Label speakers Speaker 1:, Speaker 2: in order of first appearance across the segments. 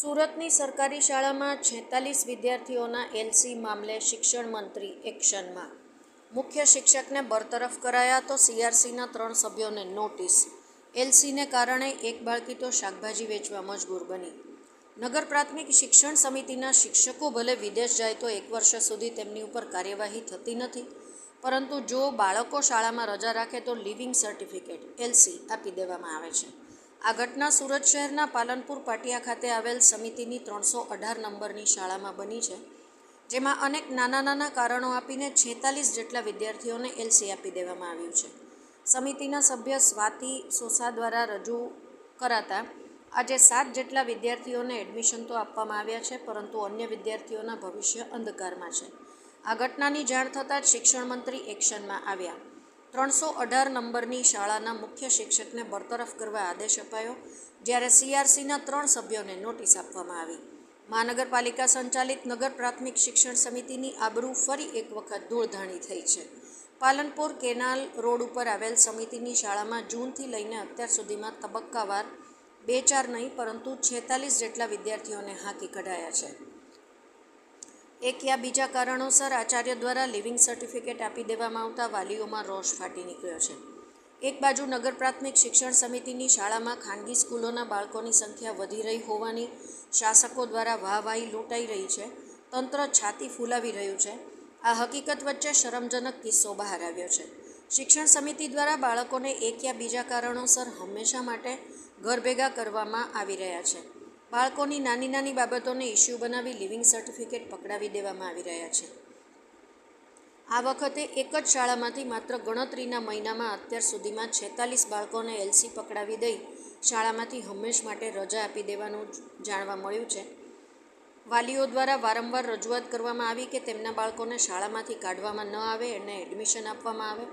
Speaker 1: સુરતની સરકારી શાળામાં છેતાલીસ વિદ્યાર્થીઓના એલસી મામલે શિક્ષણ મંત્રી એક્શનમાં મુખ્ય શિક્ષકને બરતરફ કરાયા તો સીઆરસીના ત્રણ સભ્યોને નોટિસ. એલસીને કારણે એક બાળકી તો શાકભાજી વેચવા મજબૂર બની. નગર પ્રાથમિક શિક્ષણ સમિતિના શિક્ષકો ભલે વિદેશ જાય તો એક વર્ષ સુધી તેમની ઉપર કાર્યવાહી થતી નથી. પરંતુ જો બાળકો શાળામાં રજા રાખે તો લિવિંગ સર્ટિફિકેટ એલસી આપી દેવામાં આવે છે. આ ઘટના સુરત શહેરના પાલનપુર પાટિયા ખાતે આવેલ સમિતિની ત્રણસો અઢાર નંબરની શાળામાં બની છે, જેમાં અનેક નાના નાના કારણો આપીને છેતાલીસ જેટલા વિદ્યાર્થીઓને એલસી આપી દેવામાં આવ્યું છે. સમિતિના સભ્ય સ્વાતિ સોસા દ્વારા રજૂ કરાતા, આજે સાત જેટલા વિદ્યાર્થીઓને એડમિશન તો આપવામાં આવ્યા છે, પરંતુ અન્ય વિદ્યાર્થીઓના ભવિષ્ય અંધકારમાં છે. આ ઘટનાની જાણ થતાં જ શિક્ષણ મંત્રી એક્શનમાં આવ્યા. ત્રણસો અઢાર નંબરની શાળાના મુખ્ય શિક્ષકને બરતરફ કરવા આદેશ અપાયો, જ્યારે સીઆરસીના ત્રણ સભ્યોને નોટિસ આપવામાં આવી. મહાનગરપાલિકા સંચાલિત નગર પ્રાથમિક શિક્ષણ સમિતિની આબરૂ ફરી એક વખત ધૂળધાણી થઈ છે. પાલનપુર કેનાલ રોડ ઉપર આવેલ સમિતિની શાળામાં જૂનથી લઈને અત્યાર સુધીમાં તબક્કાવાર બે ચાર નહીં, પરંતુ છેતાલીસ જેટલા વિદ્યાર્થીઓને હાંકી કઢાયા છે. એક યા બીજા કારણોસર આચાર્ય દ્વારા લિવિંગ સર્ટિફિકેટ આપી દેવામાં આવતા વાલીઓમાં રોષ ફાટી નીકળ્યો છે. એક બાજુ નગર પ્રાથમિક શિક્ષણ સમિતિની શાળામાં ખાનગી સ્કૂલોના બાળકોની સંખ્યા વધી રહી હોવાની શાસકો દ્વારા વાહવાહી લૂંટાઈ રહી છે. તંત્ર છાતી ફૂલાવી રહ્યું છે. આ હકીકત વચ્ચે શરમજનક કિસ્સો બહાર આવ્યો છે. શિક્ષણ સમિતિ દ્વારા બાળકોને એક યા બીજા કારણોસર હંમેશા માટે ઘર ભેગા કરવામાં આવી રહ્યા છે. બાળકોની નાની નાની બાબતોને ઇસ્યુ બનાવી લિવિંગ સર્ટિફિકેટ પકડાવી દેવામાં આવી રહ્યા છે. આ વખતે એક જ શાળામાંથી માત્ર ગણતરીના મહિનામાં અત્યાર સુધીમાં છેતાલીસ બાળકોને એલસી પકડાવી દઈ શાળામાંથી હંમેશ માટે રજા આપી દેવાનું જાણવા મળ્યું છે. વાલીઓ દ્વારા વારંવાર રજૂઆત કરવામાં આવી કે તેમના બાળકોને શાળામાંથી કાઢવામાં ન આવે, એને એડમિશન આપવામાં આવે.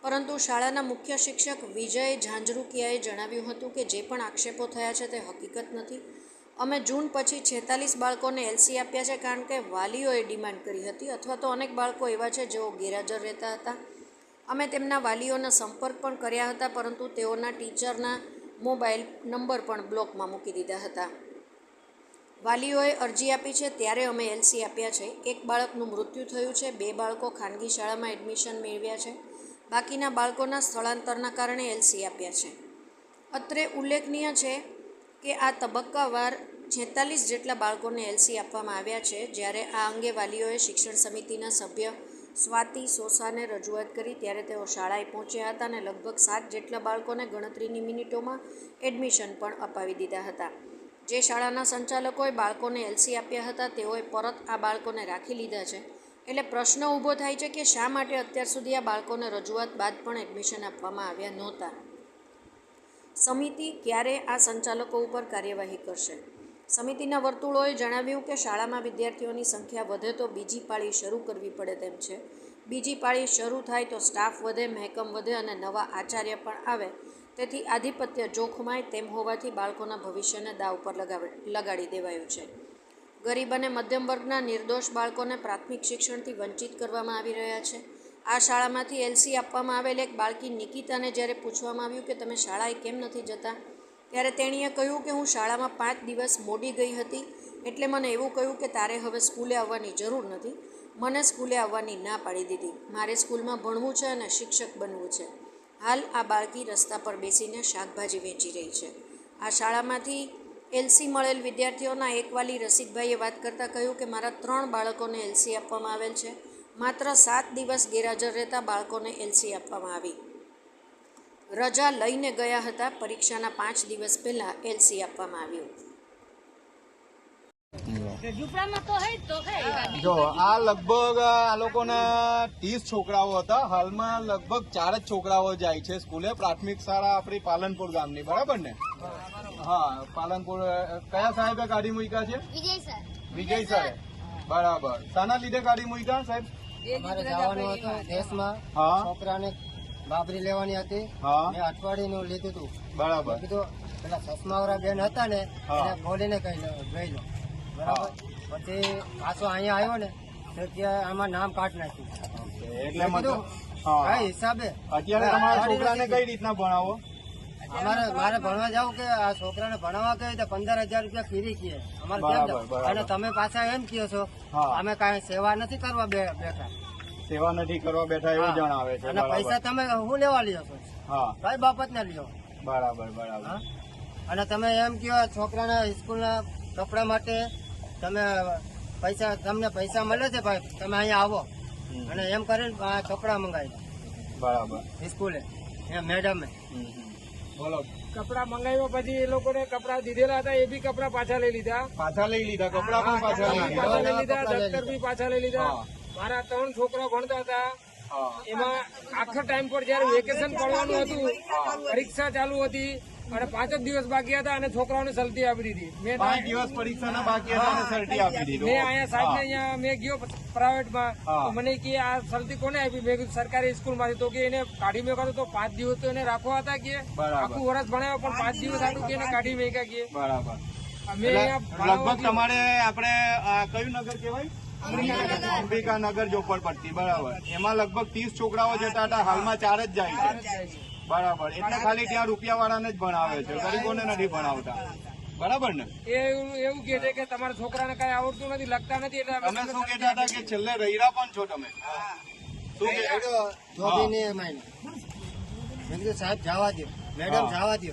Speaker 1: પરંતુ શાળાના મુખ્ય શિક્ષક વિજય ઝાંઝરૂકિયાએ જણાવ્યું હતું કે જે પણ આક્ષેપો થયા છે તે હકીકત નથી. અમે જૂન પછી છેતાલીસ બાળકોને એલસી આપ્યા છે કારણ કે વાલીઓએ ડિમાન્ડ કરી હતી અથવા તો અનેક બાળકો એવા છે જેઓ ગેરહાજર રહેતા હતા. અમે તેમના વાલીઓના સંપર્ક પણ કર્યા હતા, પરંતુ તેઓના ટીચરના મોબાઈલ નંબર પણ બ્લોકમાં મૂકી દીધા હતા. વાલીઓએ અરજી આપી છે, ત્યારે અમે એલસી આપ્યા છે. એક બાળકનું મૃત્યુ થયું છે, બે બાળકો ખાનગી શાળામાં એડમિશન મેળવ્યા છે. બાકીના બાળકોના સ્થળાંતરના કારણે એલસી આપ્યા છે. અત્રે ઉલ્લેખનીય છે કે આ તબક્કાવાર છેતાલીસ જેટલા બાળકોને એલસી આપવામાં આવ્યા છે, જ્યારે આ અંગે વાલીઓએ શિક્ષણ સમિતિના સભ્ય સ્વાતિ સોસાને રજૂઆત કરી, ત્યારે તેઓ શાળાએ પહોંચ્યા હતા અને લગભગ સાત જેટલા બાળકોને ગણતરીની મિનિટોમાં એડમિશન પણ અપાવી દીધા હતા. જે શાળાના સંચાલકોએ બાળકોને એલસી આપ્યા હતા, તેઓએ પરત આ બાળકોને રાખી લીધા છે. એટલે પ્રશ્ન ઊભો થાય છે કે શા માટે અત્યાર સુધી આ બાળકોને રજૂઆત બાદ પણ એડમિશન આપવામાં આવ્યા નહોતા? સમિતિ ક્યારે આ સંચાલકો ઉપર કાર્યવાહી કરશે? સમિતિના વર્તુળોએ જણાવ્યું કે શાળામાં વિદ્યાર્થીઓની સંખ્યા વધે તો બીજી પાળી શરૂ કરવી પડે તેમ છે. બીજી પાળી શરૂ થાય તો સ્ટાફ વધે, મહેકમ વધે અને નવા આચાર્ય પણ આવે. તેથી આધિપત્ય જોખમાય તેમ હોવાથી બાળકોના ભવિષ્યને દાવ પર લગાડી દેવાયું છે. ગરીબ અને મધ્યમ વર્ગના નિર્દોષ બાળકોને પ્રાથમિક શિક્ષણથી વંચિત કરવામાં આવી રહ્યા છે. આ શાળામાંથી એલસી આપવામાં આવેલ એક બાળકી નિકિતાને જ્યારે પૂછવામાં આવ્યું કે તમે શાળાએ કેમ નથી જતા, ત્યારે તેણીએ કહ્યું કે હું શાળામાં પાંચ દિવસ મોડી ગઈ હતી, એટલે મને એવું કહ્યું કે તારે હવે સ્કૂલે આવવાની જરૂર નથી, મને સ્કૂલે આવવાની ના પાડી દીધી. મારે સ્કૂલમાં ભણવું છે અને શિક્ષક બનવું છે. હાલ આ બાળકી રસ્તા પર બેસીને શાકભાજી વેચી રહી છે. આ શાળામાંથી એલસી મળેલ વિદ્યાર્થીઓના એક વાલી રસિકભાઈએ વાત કરતાં કહ્યું કે મારા ત્રણ બાળકોને એલસી આપવામાં આવેલ છે. માત્ર સાત દિવસ ગેરહાજર રહેતા બાળકોને એલસી આપવામાં આવી. રજા લઈને ગયા હતા પરીક્ષાના પાંચ દિવસ પહેલાં એલસી આપવામાં આવ્યું.
Speaker 2: જો
Speaker 3: આ લગભગ આ લોકોના ત્રીસ છોકરાઓ હતા. હાલમાં લગભગ ચાર જ છોકરાઓ જાય છે સ્કૂલે. પ્રાથમિક શાળા આપણી પાલનપુર ગામની બરાબર ને? હા પાલનપુર કયા સાહેબે ગાડી મૂક્યા છે?
Speaker 2: વિજય સર.
Speaker 3: વિજય સરે. બરાબર. શાના લીધે ગાડી મૂક્યા સાહેબ?
Speaker 4: અમારે જવાનું હતું દેશમાં.
Speaker 3: હા.
Speaker 4: છોકરાને બાબરી લેવાની હતી.
Speaker 3: હા.
Speaker 4: મેં અઠવાડિયું લીધું હતું.
Speaker 3: બરાબર.
Speaker 4: કીધું પેલા ચશ્માવાળા બેન હતા ને. એને બોલીને કહી લો બરાબર? પછી પાછો અહીંયા આવ્યો ને તો ત્યાં આમાં નામ કાઢ નાખ્યું.
Speaker 3: એટલે
Speaker 4: કઈ હિસાબે
Speaker 3: અત્યારે તમારા છોકરાને કઈ રીતના ભણાવો?
Speaker 4: અમારે મારે ભણવા જાવ કે આ છોકરાને ભણાવવા કહે તો પંદર હજાર રૂપિયા ફીરી કીએ અમારે અને તમે પાછા એમ કહો છો અમે કાંઈ સેવા નથી કરવા બેઠા.
Speaker 3: સેવા નથી કરવા બેઠા એવું જણાવે છે
Speaker 4: અને પૈસા તમે હું લેવા લ્યો છો? કઈ બાબત ના લ્યો.
Speaker 3: બરાબર બરાબર?
Speaker 4: અને તમે એમ કહો છોકરાના સ્કૂલના કપડા માટે તમે પૈસા તમને પૈસા મળે છે ભાઈ તમે અહીંયા આવો. અને એમ કરીને આ કપડા મંગાવી
Speaker 3: બરાબર.
Speaker 4: સ્કૂલે. એ મેડમે.
Speaker 3: બોલો.
Speaker 5: કપડા મંગાવ્યા પછી એ લોકોને કપડા દીધેલા હતા એ બી કપડા પાછા લઈ લીધા.
Speaker 3: પાછા લઈ લીધા કપડા પણ પાછા લઈ લીધા.
Speaker 5: લઈ લીધા
Speaker 4: કપડાં લઈ
Speaker 5: દફતર બી પાછા લઈ લીધા. મારા ત્રણ છોકરા ભણતા હતા. એમાં આખા ટાઈમ પર જયારે વેકેશન પડવાનું હતું. પરીક્ષા ચાલુ હતી અને પાંચ જ દિવસ બાકી હતા અને છોકરાઓને સલટી આપી દીધી. મેં
Speaker 3: પાંચ દિવસ પરીક્ષાના બાકી હતા અને સર્ટી આપી દીધી.
Speaker 5: મેં અહીંયા સાહેબ. અહીંયા મેં ગયો પ્રાઇવેટમાં. તો મને કે આ સલટી કોને આપી? મેં કીધું સરકારી સ્કૂલમાંથી. તો કે એને કાઢી મેં તો પાંચ દિવસ તો એને રાખવા હતા કે આખું વર્ષ ભણાવ્યો પણ પાંચ દિવસ આટલું કે એને કાઢી મેં કે.
Speaker 3: બરાબર. લગભગ તમારે આપણે કયું નગર કહેવાય? અંબિકાનગર. ઝોપડપટ્ટી બરાબર. એમાં લગભગ ત્રીસ છોકરાઓ જતા હતા હાલમાં ચાર જ જાય છે. બરાબર. એટલે ખાલી ત્યાં રૂપિયા વાળાને જ ભણાવે છે. ગરીબોને નથી ભણાવતા. બરાબર ને?
Speaker 5: એવું એવું કે છે કે તમારા છોકરાને કઈ આવડતું નથી લખતા નથી એટલે અમે
Speaker 3: તમે શું કહેતા હતા કે છેલ્લે રહીરા પણ છો તમે? શું
Speaker 4: મેં કીધું સાહેબ જવા દો મેડમ. જવા દો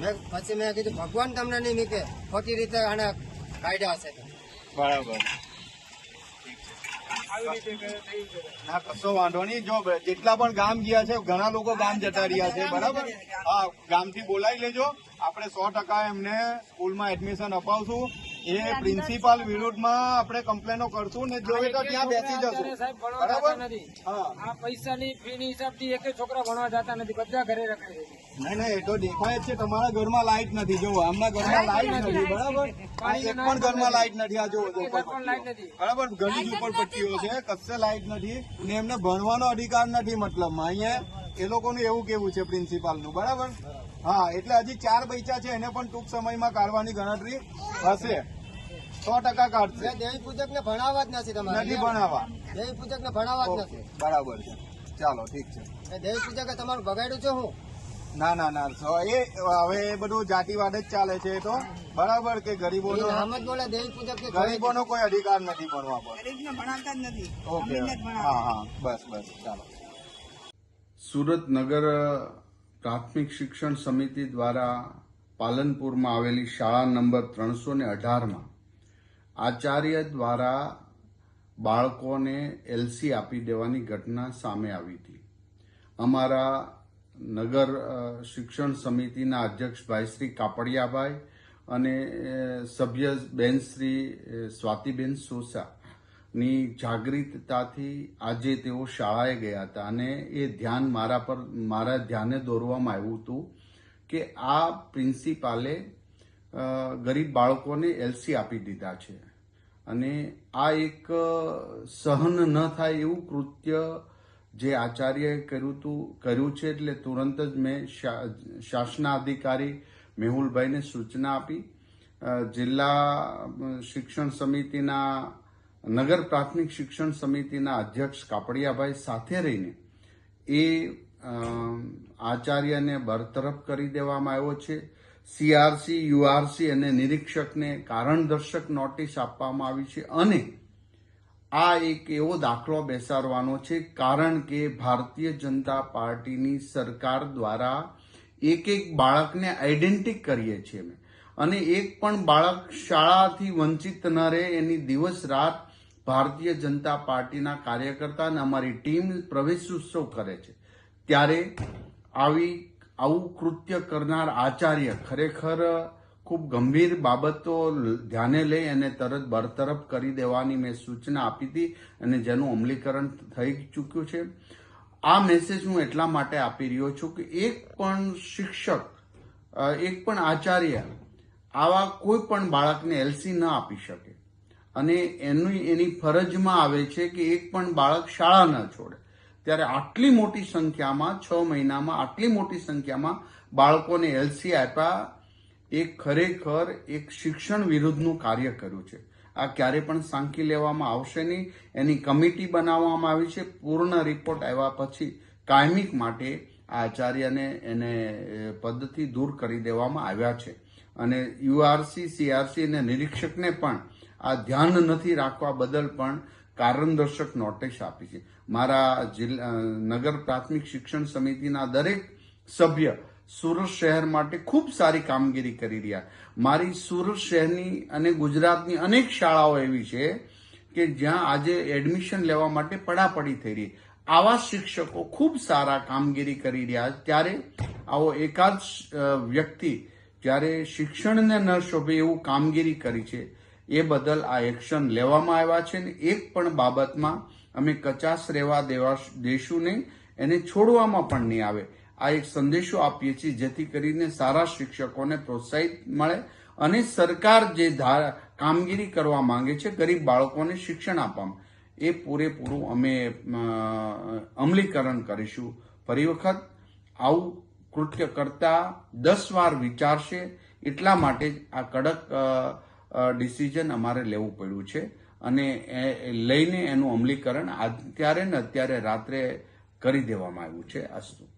Speaker 4: મેં પછી મેં કીધું ભગવાન તમને નહીં મૂકે ખોટી રીતે આને કાયદા હશે
Speaker 3: બરાબર. ના, કશો વાંધો નહીં. જો, જેટલા પણ ગામ ગયા છે, ઘણા લોકો ગામ જતા રહ્યા છે, બરાબર? હા, ગામથી બોલાવી લેજો. આપણે સો ટકા એમને સ્કૂલમાં એડમિશન અપાવશું. એ પ્રિન્સિપાલ વિરુદ્ધમાં આપણે કમ્પ્લેનો કરશું ને જો તો ત્યાં બેસી જશે. બરાબર?
Speaker 5: જતા નથી.
Speaker 3: હા.
Speaker 5: આ પૈસાની ફીની હિસાબથી એક છોકરા ભણવા જતા નથી. બધા ઘરે રખાય છે.
Speaker 3: નહીં નહીં એ તો દેખાય જ છે. તમારા ઘરમાં લાઇટ નથી. જો આમના ઘરમાં લાઇટ નથી. બરાબર? એક પણ ઘરમાં લાઈટ નથી. આ જો
Speaker 5: પણ લાઈટ
Speaker 3: ઝૂંપડપટ્ટીઓ.
Speaker 5: નથી.
Speaker 3: બરાબર? ઘણી ઝુંપડપટ્ટીઓ છે. કશે લાઇટ નથી. ને એમને ભણવાનો અધિકાર નથી મતલબમાં. અહીંયા એ લોકોનું એવું કેવું છે પ્રિન્સિપાલનું બરાબર? હા એટલે હજી ચાર પૈસા છે એને પણ ટૂંક સમયમાં કાઢવાની ગણતરી હશે. સો ટકા કાઢશે.
Speaker 4: દેવી પૂજક ને ભણાવવા જ નથી તમારે
Speaker 3: નથી ભણાવવા.
Speaker 4: દેવી પૂજક ને ભણાવવા જ નથી.
Speaker 3: બરાબર છે. ચાલો ઠીક છે.
Speaker 4: એ દેવી પૂજકે તમારું બગાડ્યું છે હું?
Speaker 3: ના ના ના સો એ હવે એ બધું જાતિવાદ જ ચાલે છે એ તો. બરાબર કે
Speaker 4: ગરીબો કે
Speaker 3: ગરીબોનો કોઈ અધિકાર નથી ભણવા પર.
Speaker 6: ભણાવતા જ નથી.
Speaker 3: ઓકે. હા હા બસ બસ ચાલો.
Speaker 7: સુરત નગર પ્રાથમિક શિક્ષણ સમિતિ દ્વારા પાલનપુરમાં આવેલી શાળા નંબર ત્રણસો ને અઢારમાં આચાર્ય દ્વારા બાળકોને એલસી આપી દેવાની ઘટના સામે આવી હતી. અમારા નગર શિક્ષણ સમિતિના અધ્યક્ષ ભાઈ શ્રી કાપડિયાભાઈ અને સભ્ય બેન શ્રી સ્વાતિબેન સોસા ની જાગૃતતાથી આજે તેઓ શાળાએ ગયા હતા અને એ ધ્યાન મારા પર, મારા ધ્યાને દોરવામાં આવ્યું હતું કે આ પ્રિન્સિપાલે ગરીબ બાળકોને એલસી આપી દીધા છે. અને આ એક સહન ન થાય એવું કૃત્ય જે આચાર્યએ કર્યું હતું કર્યું છે એટલે તુરંત જ મેં શાસના શાસનાધિકારી મેહુલભાઈને સૂચના આપી. જિલ્લા શિક્ષણ સમિતિના નગર પ્રાથમિક શિક્ષણ સમિતિના અધ્યક્ષ કાપડિયાભાઈ સાથે રહીને એ આચાર્યને બરતરફ કરી દેવામાં આવ્યો છે. સીઆરસી યુઆરસી અને નિરીક્ષકને કારણદર્શક નોટિસ આપવામાં આવી છે અને આ એક એવો દાખલો બેસાડવાનો છે કારણ કે ભારતીય જનતા પાર્ટીની સરકાર દ્વારા એક એક બાળકને આઈડેન્ટિક કરીએ છીએ અમે. અને એક પણ બાળક શાળાથી વંચિત ન રહે, એની દિવસ રાત ભારતીય જનતા પાર્ટીના કાર્યકર્તા અને અમારી ટીમ પ્રવેશ ઉત્સવ કરે છે. ત્યારે આવી, આવું કૃત્ય કરનાર આચાર્ય ખરેખર ખૂબ ગંભીર બાબતો ધ્યાને લઈ અને તરત બરતરફ કરી દેવાની મેં સૂચના આપી હતી અને જેનું અમલીકરણ થઈ ચૂક્યું છે. આ મેસેજ હું એટલા માટે આપી રહ્યો છું કે એક પણ શિક્ષક એક પણ આચાર્ય આવા કોઈ પણ બાળકને એલસી ન આપી શકે. અને એનું એની ફરજમાં આવે છે કે એક પણ બાળક શાળા ન છોડે. ત્યારે આટલી મોટી સંખ્યામાં છ મહિનામાં આટલી મોટી સંખ્યામાં બાળકોને એલસી આપ્યા. એ ખરેખર એક શિક્ષણ વિરુદ્ધનું કાર્ય કર્યું છે. આ ક્યારે પણ સાંકી લેવામાં આવશે નહીં. એની કમિટી બનાવવામાં આવી છે. પૂર્ણ રિપોર્ટ આવ્યા પછી કાયમિક માટે આચાર્યને એને પદથી દૂર કરી દેવામાં આવ્યા છે. અને યુઆરસી, સીઆરસી અને નિરીક્ષકને પણ આ ધ્યાન નથી રાખવા બદલ પણ કારણદર્શક નોટિસ આપી છે. મારા જિલ્લા નગર પ્રાથમિક શિક્ષણ સમિતિના દરેક સભ્ય સુરત શહેર માટે ખૂબ સારી કામગીરી કરી રહ્યા મારી સુરત શહેરની અને ગુજરાતની અનેક શાળાઓ એવી છે કે જ્યાં આજે એડમિશન લેવા માટે પડાપડી થઈ રહી આવા શિક્ષકો ખૂબ સારા કામગીરી કરી રહ્યા ત્યારે આવો એકાદ વ્યક્તિ જ્યારે શિક્ષણને ન શોભે એવું કામગીરી કરી છે એ બદલ આ એક્શન લેવામાં આવ્યા છે ને એક પણ બાબતમાં અમે કચાશ રહેવા દેવા દેશું નહીં, એને છોડવામાં પણ નહીં આવે. આ એક સંદેશો આપીએ છીએ જેથી કરીને સારા શિક્ષકોને પ્રોત્સાહિત મળે અને સરકાર જે કામગીરી કરવા માંગે છે ગરીબ બાળકોને શિક્ષણ આપવામાં. એ પૂરેપૂરું અમે અમલીકરણ કરીશું. ફરી વખત આવું કૃત્ય કરતા દસ વાર વિચારશે એટલા માટે આ કડક ડિસિઝન અમારે લેવું પડ્યું છે. અને લઈને એનું અમલીકરણ અત્યારે ને અત્યારે રાત્રે કરી દેવામાં આવ્યું છે. અસ્તુ